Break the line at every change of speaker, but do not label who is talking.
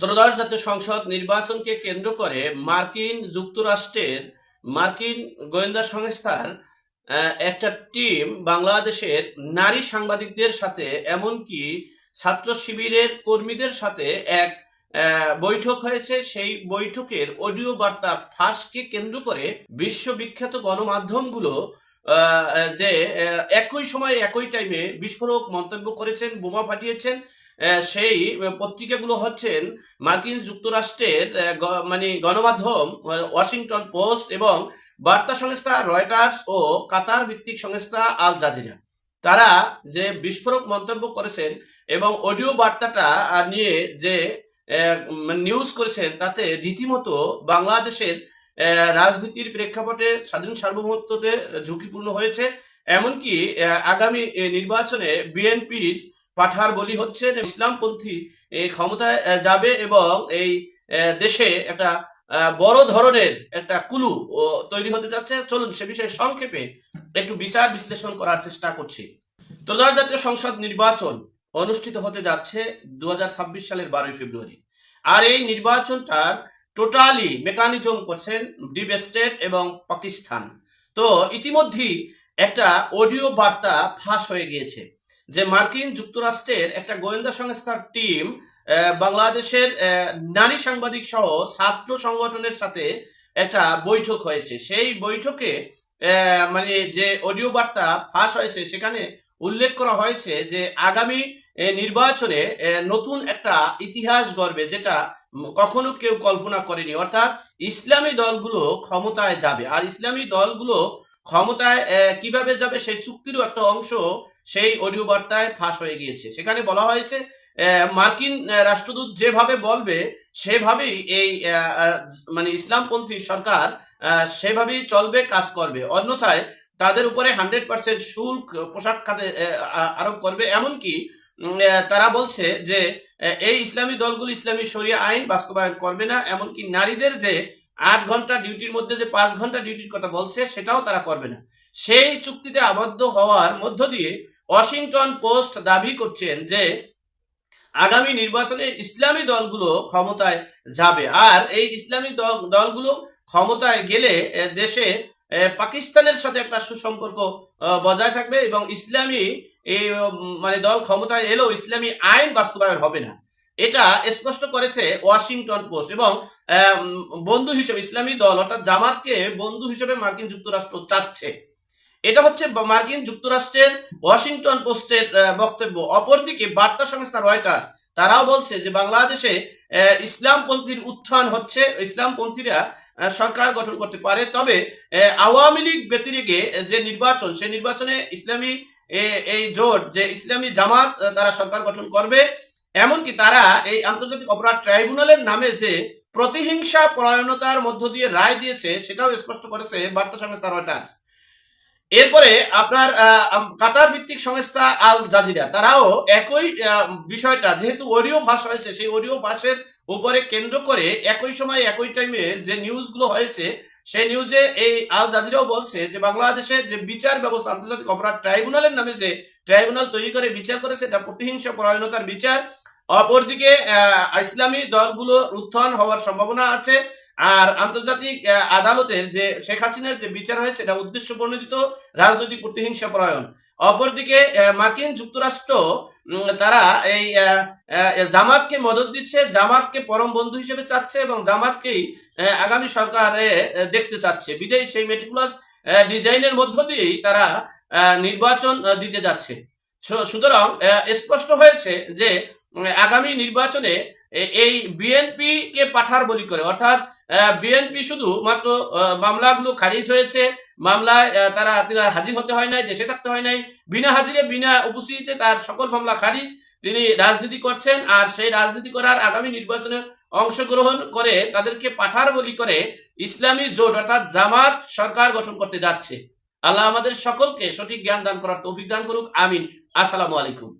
ত্রয়োদশ জাতীয় সংসদ নির্বাচনকে কেন্দ্র করে মার্কিন যুক্তরাষ্ট্রের মার্কিন গোয়েন্দা সংস্থার একটা টিম বাংলাদেশের নারী সাংবাদিকদের সাথে এমনকি ছাত্র শিবিরের কর্মীদের সাথে এক বৈঠক হয়েছে। সেই বৈঠকের অডিও বার্তা ফাঁসকে কেন্দ্র করে বিশ্ববিখ্যাত গণমাধ্যমগুলো যে একই সময় একই টাইমে বিস্ফোরক মন্তব্য করেছেন, বোমা ফাটিয়েছেন। সেই পত্রিকাগুলো হচ্ছেন মার্কিন যুক্তরাষ্ট্রের মানে গণমাধ্যম ওয়াশিংটন পোস্ট এবং বার্তা সংস্থা রয়টার্স ও কাতার ভিত্তিক সংস্থা আল জাজিরা। তারা যে বিস্ফোরক মন্তব্য করেছেন এবং অডিও বার্তাটা নিয়ে যে আহ, নিউজ করেছেন তাতে রীতিমতো বাংলাদেশের রাজনীতির প্রেক্ষাপটে স্বাধীন সার্বভৌমত্বতে ঝুঁকিপূর্ণ হয়েছে। এমনকি আগামী নির্বাচনে বিএনপির পাঠার বলি হচ্ছে ইসলামপন্থী ক্ষমতায় যাবে এবং এই দেশে একটা বড় ধরনের একটা কুলু তৈরি হতে যাচ্ছে। চলুন সে বিষয়ে সংক্ষেপে একটু বিচার বিশ্লেষণ করার চেষ্টা করছি। ত্রয়োদশ জাতীয় সংসদ নির্বাচন অনুষ্ঠিত হতে যাচ্ছে দু হাজার ছাব্বিশ সালের বারোই ফেব্রুয়ারি। আর এই নির্বাচনটার টোটালি মেকানিজম করছেন ডিপ স্টেট এবং পাকিস্তান। তো ইতিমধ্যেই একটা অডিও বার্তা ফাঁস হয়ে গিয়েছে। যে মার্কিন যুক্তরাষ্ট্রের একটা গোয়েন্দা সংস্থার টিম বাংলাদেশের নারী সাংবাদিক সহ ছাত্র সংগঠনের সাথে একটা বৈঠক হয়েছে। সেই বৈঠকে মানে যে অডিও বার্তা ফাঁস হয়েছে, সেখানে উল্লেখ করা হয়েছে যে আগামী নির্বাচনে নতুন একটা ইতিহাস গড়বে যেটা কখনো কেউ কল্পনা করেনি। অর্থাৎ ইসলামী দলগুলো ক্ষমতায় যাবে। আর ইসলামী দলগুলো ক্ষমতায় কীভাবে যাবে সেই চুক্তিরও একটা অংশ সেই অডিও বার্তায় ফাঁস হয়ে গিয়েছে। সেখানে বলা হয়েছে মার্কিন রাষ্ট্রদূত যেভাবে বলবে, সেভাবেই এই মানে ইসলামপন্থী সরকার সেভাবেই চলবে, কাজ করবে। অন্যথায় তাদের উপরে হান্ড্রেড পার্সেন্ট শুল্ক, পোশাক খাতে আরোপ করবে। এমনকি তারা বলছে যে এই ইসলামী দলগুলো ইসলামী শরিয়া আইন বাস্তবায়ন করবে না। এমনকি নারীদের যে আট ঘণ্টা ডিউটির মধ্যে যে পাঁচ ঘণ্টা ডিউটির কথা বলছে, সেটাও তারা করবে না। সেই চুক্তিতে আবদ্ধ হওয়ার মধ্য দিয়ে ওয়াশিংটন পোস্ট দাবি করছেন যে, আগামী নির্বাচনে ইসলামী দলগুলো ক্ষমতায় যাবে। আর এই ইসলামী দল- দলগুলো ক্ষমতায় গেলে দেশে পাকিস্তানের সাথে একটা সুসম্পর্ক বজায় থাকবে এবং ইসলামী মানে দল ক্ষমতায় এলেও ইসলামী আইন বাস্তবায়ন হবে না। এটা স্পষ্ট করেছে ওয়াশিংটন পোস্ট এবং বন্ধু হিসেবে ইসলামী দল অর্থাৎ জামাতকে বন্ধু হিসেবে মার্কিন যুক্তরাষ্ট্র চাচ্ছে। এটা হচ্ছে মার্কিন যুক্তরাষ্ট্রের ওয়াশিংটন পোস্টের বক্তব্য। অপরদিকে বার্তা সংস্থা রয়টার্স, তারাও বলছে যে বাংলাদেশে ইসলামপন্থীর উত্থান হচ্ছে, ইসলামপন্থীরা সরকার গঠন করতে পারে। তবে আওয়ামী লীগ ব্যতিরেকে যে নির্বাচন, সেই নির্বাচনে ইসলামী এই জোট, যে ইসলামী জামাত তারা সরকার গঠন করবে। এমনকি তারা এই আন্তর্জাতিক অপরাধ ট্রাইব্যুনালের নামে যে প্রতিহিংসা পরায়ণতার মধ্য দিয়ে রায় দিয়েছে, সেটাও স্পষ্ট করেছে বার্তা সংস্থা রয়টার্স। এরপরে আপনার কাতার ভিত্তিক সংস্থা আল জাজিরা, তারাও একই বিষয়টা, যেহেতু অডিও ভাষ হয়েছে, সেই অডিও ভাষের উপরে কেন্দ্র করে একই সময়, একই টাইমে যে নিউজগুলো হয়েছে, সেই নিউজে এই আল জাজিরাও বলছে যে বাংলাদেশের যে বিচার ব্যবস্থা, আন্তর্জাতিক অপরাধ ট্রাইব্যুনালের নামে যে ট্রাইব্যুনাল তৈরি করে, বিচার করেছে, এটা প্রতিহিংসা পরায়ণতার বিচার অপরদিকে ইসলামী দলগুলো উত্থান হওয়ার সম্ভাবনা আছে। আর আন্তর্জাতিক আদালতের যে শেখ হাসিনার যে বিচার হয়েছে, এটা উদ্দেশ্য প্রণোদিত রাজনৈতিক প্রতিহিংসা পরায়ণ। অপরদিকে মার্কিন যুক্তরাষ্ট্র তারা এই জামাতকে মদত দিচ্ছে, জামাতকে পরম বন্ধু হিসেবে চাচ্ছে এবং জামাতকেই আগামী সরকারে দেখতে চাচ্ছে। বিদেয়ী সেই মেটিকুলাস ডিজাইনের মধ্য দিয়েই তারা নির্বাচন দিতে যাচ্ছে। সুতরাং স্পষ্ট হয়েছে যে আগামী নির্বাচনে এই বিএনপি কে পাঠার বলি করে। অর্থাৎ বিএনপি শুধু মাত্র মামলাগুলো খারিজ হয়েছে, মামলায় তারা তারা হাজির হতে হয় নাই, দেশে থাকতে হয় নাই। বিনা হাজিরে, বিনা উপস্থিতিতে তার সকল মামলা খারিজ, তিনি রাজনীতি করছেন আর সেই রাজনীতি করার আগামী নির্বাচনে অংশগ্রহণ করে তাদেরকে পাঠার বলি করে ইসলামী জোট, অর্থাৎ জামাত সরকার গঠন করতে যাচ্ছে। আল্লাহ আমাদের সকলকে সঠিক জ্ঞান দান করার তৌফিক দান করুক। আমিন। আসসালামু আলাইকুম।